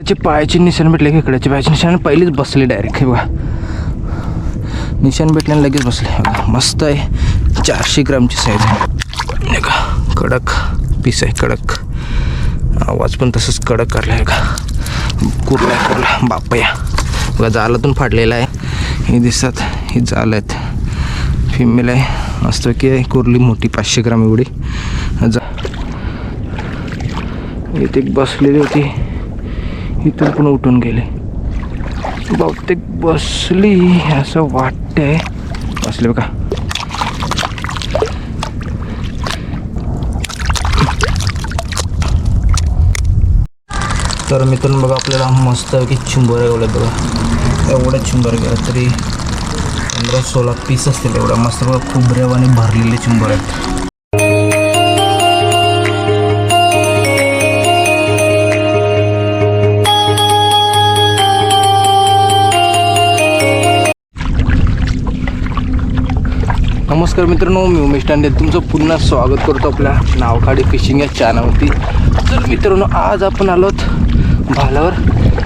त्याचे पायाचे निशाण भेटले की इकड्याचे पायाचे निशाण पहिलेच बसले डायरेक्ट हे बघा. निशाण भेटल्याने लगेच बसले. बघा मस्त आहे. चारशे ग्रामची साईज आहे. का कडक पीस आहे कडक. आवाज पण तसंच कडक करला आहे का कुरला कुरला बापया बघा जालातून फाडलेला आहे. हे दिसतात ही जाल आहेत. फिमेल आहे. मस्त की आहे. कुर्ली मोठी पाचशे ग्राम एवढी. जा. इथे एक बसलेली होती. इथून पण उठून गेले. बहुतेक बसली असं वाटतंय. बसले बघा. तर मिथून बघा आपल्याला मस्त की चिंबोऱ्या एवढ्या बघा. एवढ्या चिंबोऱ्या गेल्या तरी पंधरा सोळा पीस असतील एवढा मस्त बघा खोबऱ्यावाने भरलेले चुंबर आहेत. नमस्कार मित्रांनो मी उमेश टांडे. तुमचं पुन्हा स्वागत करतो आपल्या नावखाडी फिशिंग या चॅनलवरती तर मित्रांनो आज आपण आलोत भालावर.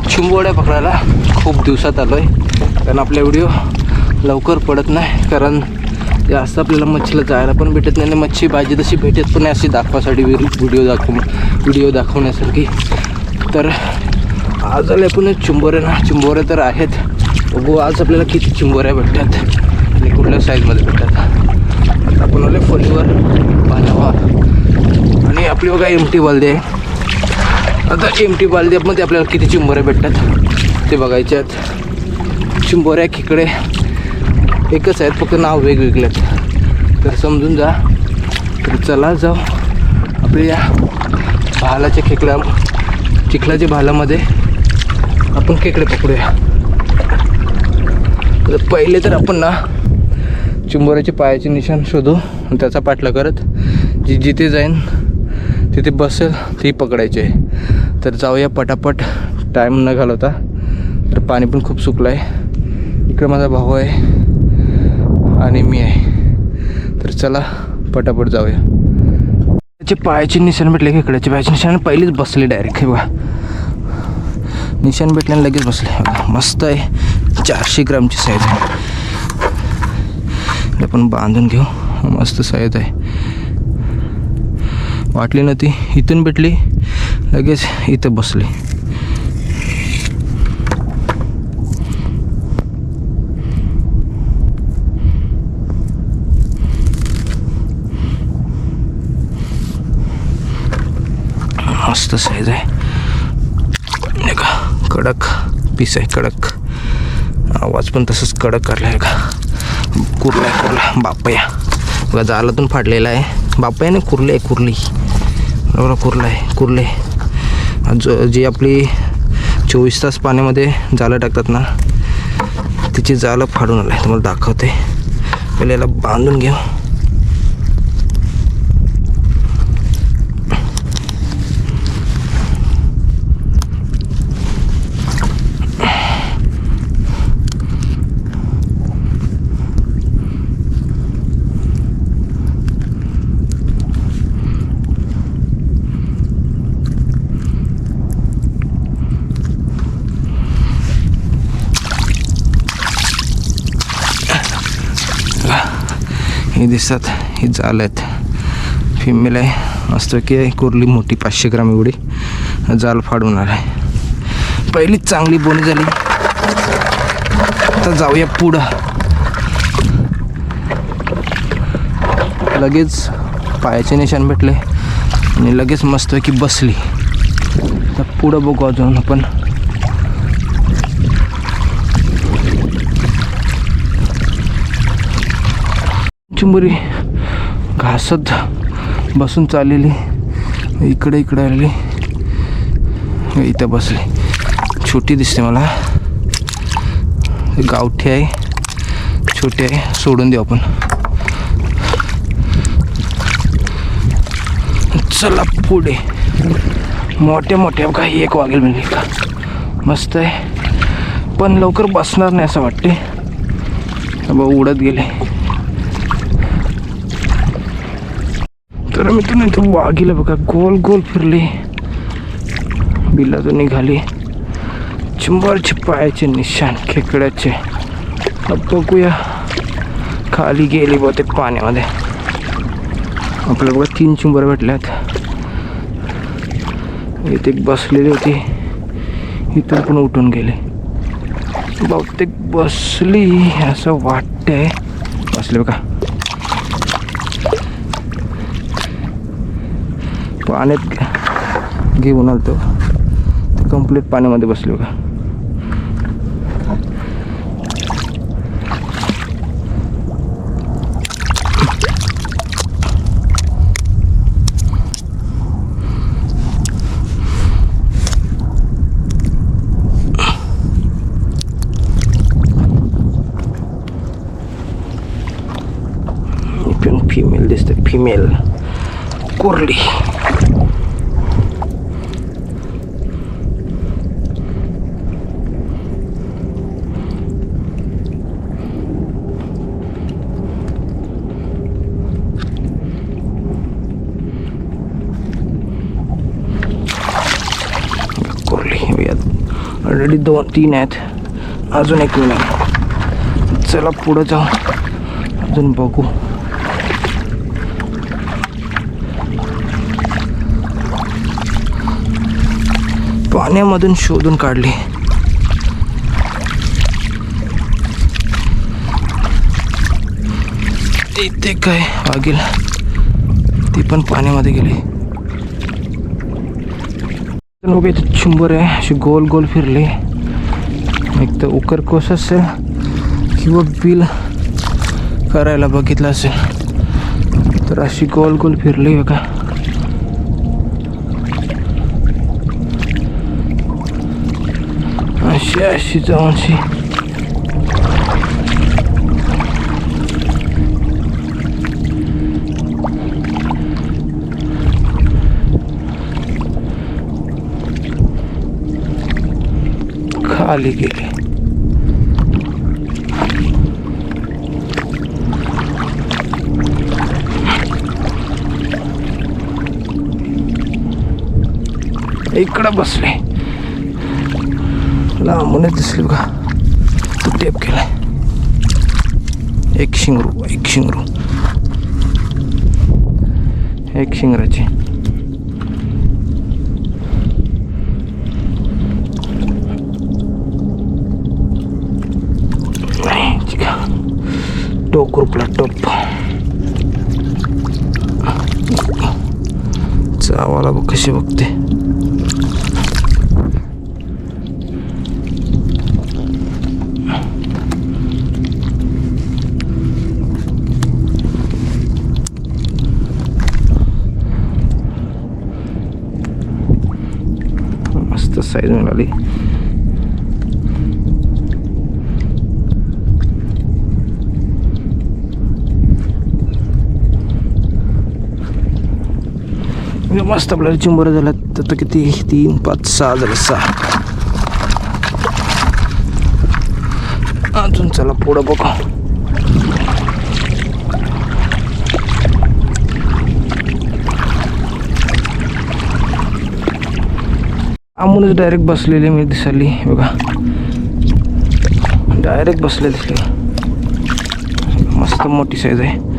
चिंबोड्या पकडायला खूप दिवसात आलो आहे कारण आपला व्हिडिओ लवकर पडत नाही कारण जास्त आपल्याला मच्छीला जायला पण भेटत नाही आणि मच्छी पाहिजे तशी भेटत पण नाही अशी दाखवासाठी व्हिडिओ दाखव व्हिडिओ दाखवण्यासारखी. तर आज आले आपण चिंबोऱ्या ना चिंबोऱ्या तर आहेत. बघू आज आपल्याला किती चिंबोऱ्या भेटतात आणि कुठल्या साईजमध्ये भेटतात. आपण आले फलीवर पाण्यावर आणि आपली बघा एम टी बालदी. आहे आता एम टी बालदीमध्ये आपल्याला किती चिंबोऱ्या भेटतात. ते बघायचे आहेत. चिंबोऱ्या खेकडे एकच आहेत फक्त नाव वेगवेगळे आहेत. तर समजून जा. तर चला जाऊ. आपल्या या भालाच्या खेकड्या चिखलाच्या भालामध्ये आपण खेकडे पकडूया. तर पहिले तर आपण ना चिंबोऱ्याचे पायाचे निशाण शोधू आणि त्याचा पाठला करत जी जिथे जाईन तिथे बसेल ती पकडायची आहे. तर जाऊया पटापट. टाईम न घालवता. तर पाणी पण खूप सुकलं आहे इकडे माझा भाऊ आहे आणि मी आहे. तर चला पटापट जाऊया. त्याचे पायाचे निशाण भेटले की इकड्याचे पायाचे निशाण पहिलेच बसले डायरेक्ट हे बघा. निशाण भेटल्याने लगेच बसले. मस्त आहे. चारशे ग्रामची साईज आहे. हे पण बांधून घेऊ. मस्त सयत आहे. वाटली ना ती? इथून भेटली? लगेच इथं बसली. मस्त साईज आहे. का? कडक पीस आहे कडक. आवाज पण तसंच कडक करला आहे का? कुर्ला आहे कुर्ला बापया बघा जालातून फाडलेला आहे. बापया ना कुर्ले आहे कुर्ली. बरोबर कुर्ला आहे कुर्ले जो जी आपली चोवीस तास पाण्यामध्ये जाळं टाकतात ना तिची जाळं फाडून आलं आहे तुम्हाला दाखवते. पहिले याला बांधून घेऊ. हे दिसतात ही जाल आहेत. फिमेल आहे. मस्त की आहे. कुर्ली मोठी पाचशे ग्राम एवढी. जाल फाडून आला आहे पहिलीच चांगली बोली झाली. आता जाऊया पुढं. लगेच पायाचे निशाण भेटले आणि लगेच मस्त की बसली. तर पुढं बघू अजून आपण. चिंबुरी घासत बसून चाललेली. इकडे इकडे आलेली. इथं बसली. छोटी दिसते मला. गावठी आहे. छोटी आहे. सोडून देऊ आपण. चला पुढे. मोठ्या मोठ्या काही एक वागेल म्हणजे का मस्त आहे. पण लवकर बसणार नाही असं वाटते बाबा उडत गेले. तर मित्रांनो इथं वाघीला बघा गोल गोल फिरली. बिलातून निघाली. चुंबर पायाचे निशाण खेकड्याचे. बघूया. खाली गेली बहुतेक पाण्यामध्ये. आपल्याला बघा तीन चुंबर भेटल्यात. इथे बसलेली होती. इथून पण उठून गेले. बहुतेक बसली असं वाटतंय. बसले बघा. पाण्यात घेऊन आलतो. ते कंप्लीट पाण्यामध्ये बसलो. का फिमेल दिसते फिमेल कोरली ऑलरेडी दोन तीन आहेत. अजून एक मिनिट. चला पुढं जाऊ. अजून बघू. पाण्यामधून शोधून काढली. इथे काय? वागेल ती पण पाण्यामध्ये गेली. बघा इथे चुंबर आहे अशी गोल गोल फिरली. एक तर उकर कोस असेल किंवा बिल करायला बघितलं असेल. तर अशी गोल गोल फिरली बघा. अशी अशी खाली गेली इकडं बसले लांबूनच दिसली का? तू टेप केलाय. एक शिंगरू एक शिंगरू. एक शिंगराची. टोक रुपला टोप. चावाला बघ कशी बघते मस्त साईज मिळाली म्हणजे मस्त आपल्याला चिंबर झाल्यात. आता किती? तीन पाच सहा झाले सहा. अजून चला पुढं बघा. आमूनच डायरेक्ट बसलेली मी दिसली बघा. डायरेक्ट बसले दिसले. मस्त मोठी साईज आहे.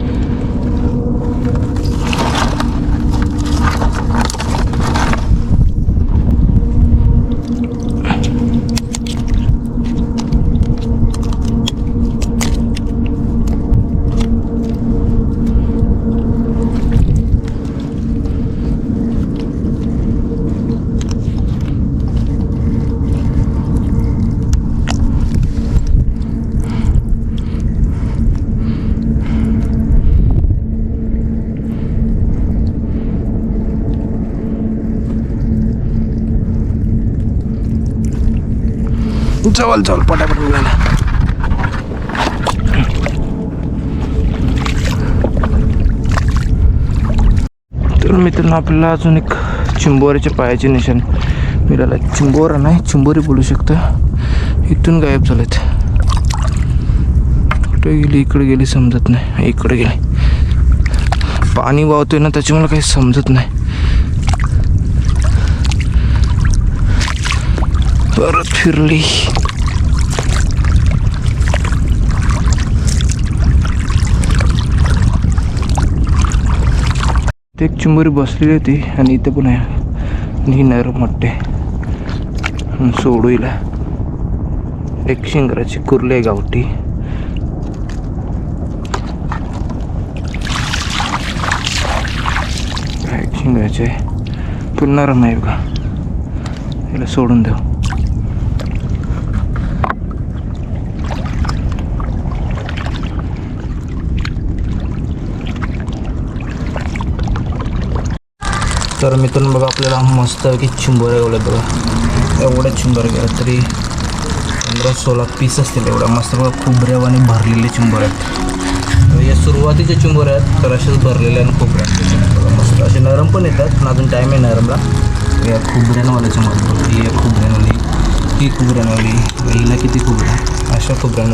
जवळ जवळ पटापट मिळाला तर मित्रांनो आपल्याला अजून एक चिंबोरीच्या पायाचे निशाण मिळाला. चिंबोरा नाही चिंबोरी बोलू शकतं. इथून गायब झालेत. कुठे गेली इकडे गेली समजत नाही. इकडे गेली. पाणी वाहतोय ना त्याच्यामुळे काही समजत नाही. परत फिरली ते एक चिंबोरी बसलेली होती आणि इथे पण आहे. आणि ही नरम मोठे सोडू एक शिंगराची कुर्ले गावठी. एक शिंगराचे पुन्हा नाही आहे याला सोडून देऊ. तर मित्रांनो बघा आपल्याला मस्त की चिंबोऱ्या गावल्या बघा. एवढ्या चिंबोऱ्या गेल्या तरी पंधरा सोळा पीस असतील एवढ्या. मस्त बघा खोबऱ्यावाने भरलेले चुंबर आहेत. या सुरुवातीच्या चिंबोऱ्या आहेत तर अशाच भरलेल्या आणि खोबऱ्या. बघा मस्त असे नरम पण येतात पण अजून टाईम आहे नरमला. या खोबऱ्यानवाल्या चिंबोऱ्या ही एक खोबऱ्यानवाली ही खोबऱ्यानवाली. हिला किती खोबऱ्या अशा खोबऱ्यान